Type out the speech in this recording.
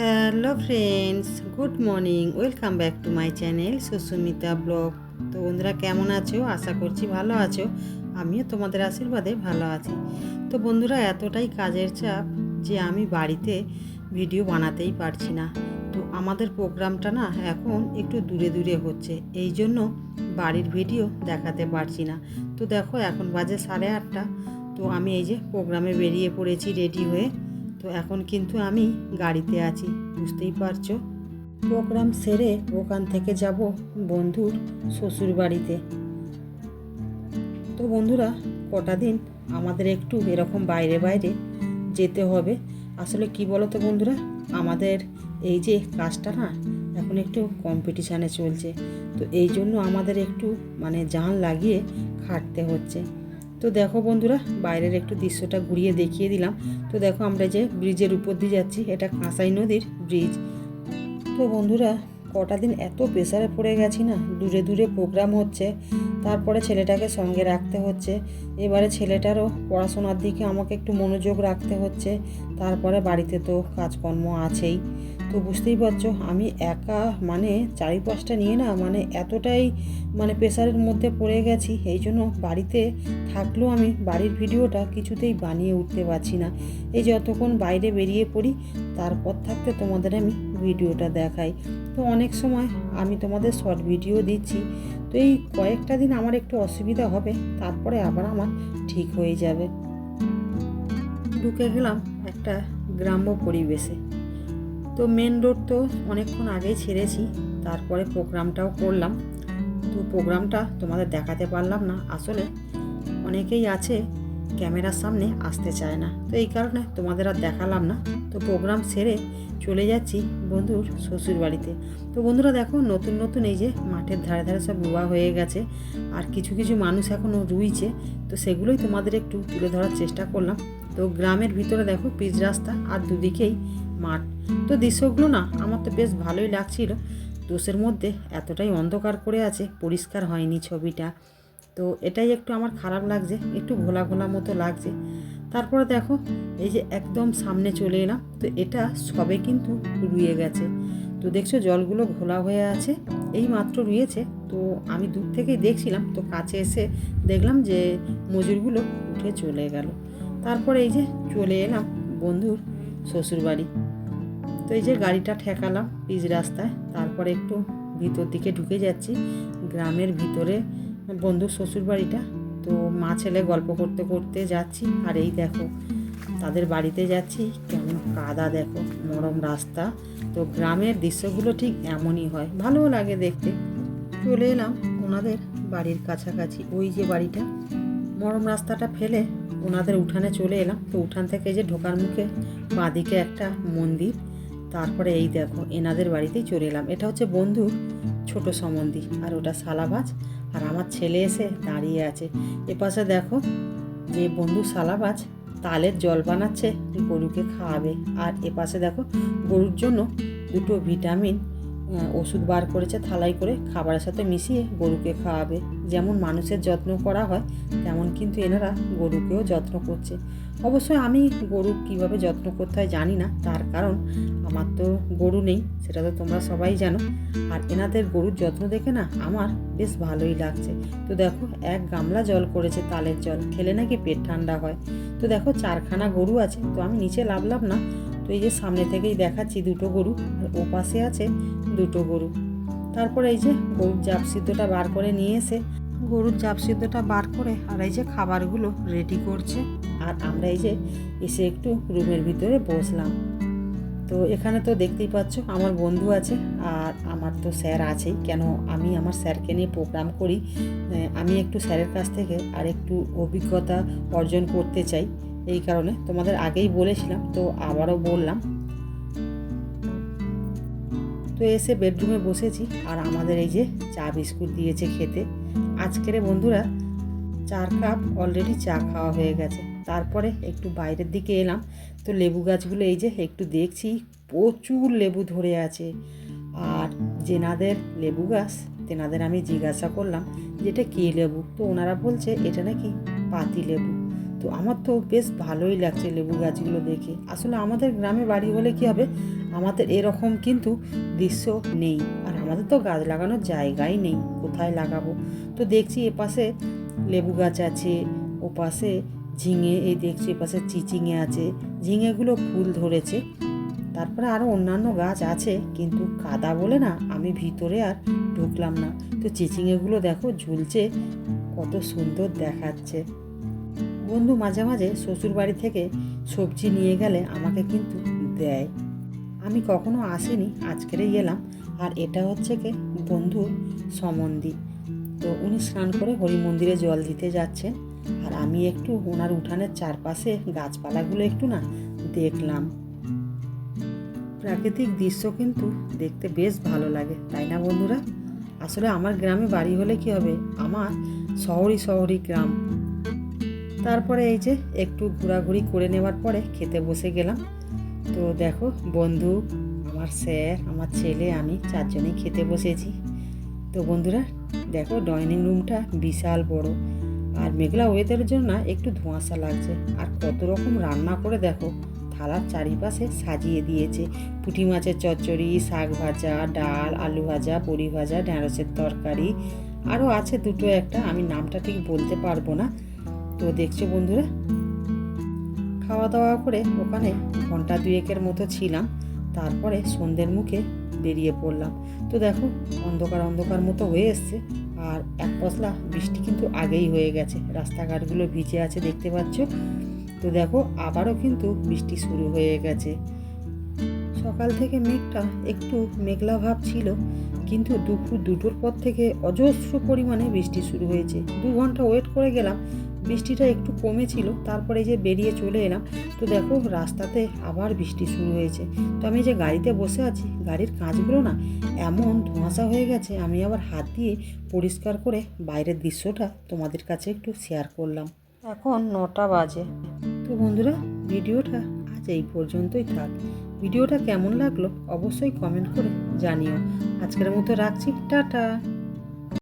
Hello friends good morning welcome back to my channel Susmita blog তো বন্ধুরা, কেমন আছো? আশা করছি ভালো আছো। আমিও তোমাদের আশীর্বাদে ভালো আছি। তো বন্ধুরা, এতটাই কাজের চাপ যে আমি বাড়িতে ভিডিও বানাতেই পারছি না। তো আমাদের প্রোগ্রামটা না এখন একটু দূরে দূরে হচ্ছে। এই জন্য বাড়ির ভিডিও দেখাতে পারছি না। তো দেখো, এখন বাজে সাড়ে আটটা। তো আমি এই যে প্রোগ্রামে বেরিয়ে পড়েছি রেডি হয়ে। তো এখন কিন্তু আমি গাড়িতে আছি, বুঝতেই পারছ? প্রোগ্রাম সেরে ওখান থেকে যাব বন্ধুর শ্বশুর বাড়িতে। তো বন্ধুরা, কটা দিন আমাদের একটু এরকম বাইরে বাইরে যেতে হবে। আসলে কি বলো তো বন্ধুরা, আমাদের এই যে কাজটা না, এখন একটু কম্পিটিশানে চলছে। তো এই জন্য আমাদের একটু মানে জান লাগিয়ে খাটতে হচ্ছে। তো দেখো বন্ধুরা, বাইরের একটু দৃশ্যটা ঘুরিয়ে দেখিয়ে দিলাম। তো দেখো আমরা যে ব্রিজের উপর দিয়ে যাচ্ছি, এটা কাঁসাই নদীর ব্রিজ। তো বন্ধুরা কটা দিন এত প্রেসারে পড়ে গেছি না, দূরে দূরে প্রোগ্রাম হচ্ছে, তারপরে ছেলেটাকে সঙ্গে রাখতে হচ্ছে, এবারে ছেলেটারও পড়াশোনার দিকে আমাকে একটু মনোযোগ রাখতে হচ্ছে, তারপরে বাড়িতে তো কাজকর্ম আছেই। তো বুঝতেই পারছ, আমি একা মানে চারিপাশটা নিয়ে না মানে এতটাই মানে প্রেসারের মধ্যে পড়ে গেছি, এই জন্য বাড়িতে থাকলেও আমি বাড়ির ভিডিওটা কিছুতেই বানিয়ে উঠতে পারছি না। এই যতক্ষণ বাইরে বেরিয়ে পড়ি, তারপর থাকতে তোমাদের আমি ভিডিওটা দেখাই। তো অনেক সময় আমি তোমাদের শর্ট ভিডিও দিচ্ছি। তো এই কয়েকটা দিন আমার একটু অসুবিধা হবে, তারপরে আবার আমার ঠিক হয়ে যাবে। ঢুকে গেলাম একটা গ্রাম্য পরিবেশে। তো মেন রোড তো অনেকক্ষণ আগেই ছেড়েছি, তারপরে প্রোগ্রামটাও করলাম। তো প্রোগ্রামটা তোমাদের দেখাতে পারলাম না। আসলে অনেকেই আছে ক্যামেরার সামনে আসতে চায় না। তো এই কারণে তোমাদের আর দেখালাম না। তো প্রোগ্রাম সেরে চলে যাচ্ছি বন্ধুর শ্বশুর বাড়িতে। তো বন্ধুরা দেখো, নতুন নতুন এই যে মাঠের ধারে ধারে সব রুয়া হয়ে গেছে। আর কিছু কিছু মানুষ এখনও রুইছে। তো সেগুলোই তোমাদের একটু তুলে ধরার চেষ্টা করলাম। তো গ্রামের ভিতরে দেখো, পিচ রাস্তা আর দুদিকেই মাঠ। তো দৃশ্যগুলো না, আমার তো বেশ ভালোই লাগছিল। দোষের মধ্যে এতটাই অন্ধকার করে আছে, পরিষ্কার হয়নি ছবিটা। তো এটাই একটু আমার খারাপ লাগছে, একটু ঘোলা ঘোলা মতো লাগছে। তারপরে দেখো, এই যে একদম সামনে চলে এলাম, তো এটা সবে কিন্তু রুয়ে গেছে। তো দেখছ জলগুলো ঘোলা হয়ে আছে, এই মাত্র রুয়েছে। তো আমি দূর থেকেই দেখছিলাম, তো কাছে এসে দেখলাম যে মজুরগুলো উঠে চলে গেল। তারপরে এই যে চলে এলাম বন্ধুর শ্বশুরবাড়ি। তো এই যে গাড়িটা ঠেকালাম পিচ রাস্তায়, তারপরে একটু ভিতর দিকে ঢুকে যাচ্ছি, গ্রামের ভিতরে বন্ধুর শ্বশুর বাড়িটা তো মা ছেলে গল্প করতে করতে যাচ্ছি, আর এই দেখো, তাদের বাড়িতে যাচ্ছি, কেমন কাদা দেখো, নরম রাস্তা, তো গ্রামের দৃশ্যগুলো ঠিক এমনই হয়, ভালোও লাগে দেখতে। চলে এলাম ওনাদের বাড়ির কাছাকাছি, ওই যে বাড়িটা মরম রাস্তাটা ফেলে ওনাদের উঠানে চলে এলাম, তো উঠান থেকে যে ঢোকার মুখে বাঁদিকে একটা মন্দির, তারপরে এই দেখো, এনাদের বাড়িতেই চলে এলাম, এটা হচ্ছে বন্ধুর ছোট সম্বন্ধী আর ওটা সালাবাজ আর আমার ছেলে এসে দাঁড়িয়ে আছে। এপাশে দেখো যে বন্ধু সালাবাজ তালের জল বানাচ্ছে গরুকে খাওয়াবে। আর এপাশে দেখো গরুর জন্য দুটো ভিটামিন ওষুধ বার করেছে থালাই করে খাবারের সাথে মিশিয়ে গরুকে খাওয়াবে। যেমন মানুষের যত্ন করা হয়, তেমন কিন্তু এনারা গরুকেও যত্ন করছে। অবশ্যই আমি গরু কীভাবে যত্ন করতে হয় জানি না, তার কারণ আমার তো গরু নেই, সেটা তো তোমরা সবাই জানো। আর এনাদের গরুর যত্ন দেখে না আমার বেশ ভালোই লাগছে। তো দেখো, এক গামলা জল করেছে তালের জল, খেলে নাকি পেট ঠান্ডা হয়। তো দেখো, চারখানা গরু আছে, তো আমি নিচে লাভলাম না। তো এই যে সামনে থেকেই দেখাচ্ছি দুটো গরু ও পাশে আছে দুটো গরু। তারপরে এই যে গরুর জাপ সিদ্ধটা বার করে নিয়ে এসে গরুর জাপ সিদ্ধটা বার করে আর এই যে খাবারগুলো রেডি করছে। আর আমরা এই যে এসে একটু রুমের ভিতরে বসলাম। তো এখানে তো দেখতেই পাচ্ছ আমার বন্ধু আছে আর আমার তো স্যার আছেই। কেন আমি আমার স্যারকে নিয়ে প্রোগ্রাম করি আমি একটু স্যারের কাছ থেকে আর একটু অভিজ্ঞতা অর্জন করতে চাই। এই কারণে তোমাদের আগেই বলেছিলাম, তো আবারও বললাম তো এসে বেডরুমে বসেছি আর আমাদের এই যে চা বিস্কুট দিয়েছে খেতে। আজকের বন্ধুরা চার কাপ অলরেডি চা খাওয়া হয়ে গেছে। তারপরে একটু বাইরের দিকে এলাম, তো লেবু গাছগুলো এই যে একটু দেখছি, প্রচুর লেবু ধরে আছে। আর যেনাদের লেবু গাছ, তেনাদের আমি জিজ্ঞাসা করলাম যেটা কী লেবু? তো ওনারা বলছে, এটা নাকি পাতি লেবু। তো আমার তো বেশ ভালোই লাগছে লেবু গাছগুলো দেখে। আসলে আমাদের গ্রামে বাড়ি হলে কি হবে? আমাদের এরকম কিন্তু দৃশ্য নেই। আর আমাদের তো গাছ লাগানোর জায়গাই নেই। কোথায় লাগাবো? তো দেখছি এপাশে লেবু গাছ আছে ও পাশে ঝিঙে, এই দেখছি এপাশে চিচিঙে আছে। ঝিঙেগুলো ফুল ধরেছে। তারপরে আরও অন্যান্য গাছ আছে, কিন্তু কাদা বলে না, আমি ভিতরে আর ঢুকলাম না। তো চিচিঙেগুলো দেখো ঝুলছে, কত সুন্দর দেখাচ্ছে। বন্ধু মাঝে মাঝে শ্বশুর বাড়ি থেকে সবজি নিয়ে গেলে আমাকে কিন্তু দেয়। আমি কখনো আসিনি আজকেরই এলাম। আর এটা হচ্ছে কি? বন্ধুর সম্বন্ধী তো উনি স্নান করে হরি মন্দিরে জল দিতে যাচ্ছেন আর আমি একটু ওনার উঠানের চারপাশে গাছপালাগুলো একটু না দেখলাম। প্রাকৃতিক দৃশ্য কিন্তু দেখতে বেশ ভালো লাগে, তাই না বন্ধুরা? আসলে আমার গ্রামে বাড়ি হলে কি হবে? আমার শহরই শহরই গ্রাম। তারপরে এই যে একটু ঘোরাঘুরি করে নেওয়ার পরে খেতে বসে গেলাম। তো দেখো বন্ধু, আমার স্যার, আমার ছেলে, আমি চারজনেই খেতে বসেছি। তো বন্ধুরা, দেখো ডাইনিং রুমটা বিশাল বড়। আর মেঘলা ওয়েদারের জন্য না একটু ধোঁয়াশা লাগছে। আর কত রকম রান্না করে দেখো, থালার চারিপাশে সাজিয়ে দিয়েছে। পুঁটি মাছের চচ্চড়ি, শাক ভাজা, ডাল, আলু ভাজা বড়ি ভাজা ঢ্যাঁড়সের তরকারি। আরও আছে দুটো একটা, আমি নামটা ঠিক বলতে পারব না। তো দেখছ বন্ধুরা? খাওয়া দাওয়া করে ওখানে ঘণ্টা দুয়েকের মতো ছিলাম, তারপরে সন্ধ্যের মুখে বেরিয়ে পড়লাম। তো দেখো, অন্ধকার অন্ধকার মতো হয়ে এসছে, আর এক পশলা বৃষ্টি কিন্তু আগেই হয়ে গেছে। রাস্তাঘাটগুলো ভিজে আছে দেখতে পাচ্ছ। তো দেখো, আবারও কিন্তু বৃষ্টি শুরু হয়ে গেছে। সকাল থেকে মেঘটা একটু মেঘলা ভাব ছিল, কিন্তু দুপুর দুটোর পর থেকে অজস্র পরিমাণে বৃষ্টি শুরু হয়েছে। দু ঘণ্টা ওয়েট করে গেলাম বৃষ্টিটা একটু কমেছিল তারপরে যে বেরিয়ে চলে এলাম। তো দেখো রাস্তাতে আবার বৃষ্টি শুরু হয়েছে। তো আমি যে গাড়িতে বসে আছি গাড়ির কাঁচগুলো না এমন ধোঁয়াশা হয়ে গেছে আমি আবার হাত দিয়ে পরিষ্কার করে বাইরের দৃশ্যটা তোমাদের কাছে একটু শেয়ার করলাম। এখন নটা বাজে। তো বন্ধুরা ভিডিওটা আজ এই পর্যন্তই থাক। ভিডিওটা কেমন লাগল অবশ্যই কমেন্ট করে জানিও। আজকের মতো রাখছি টাটা!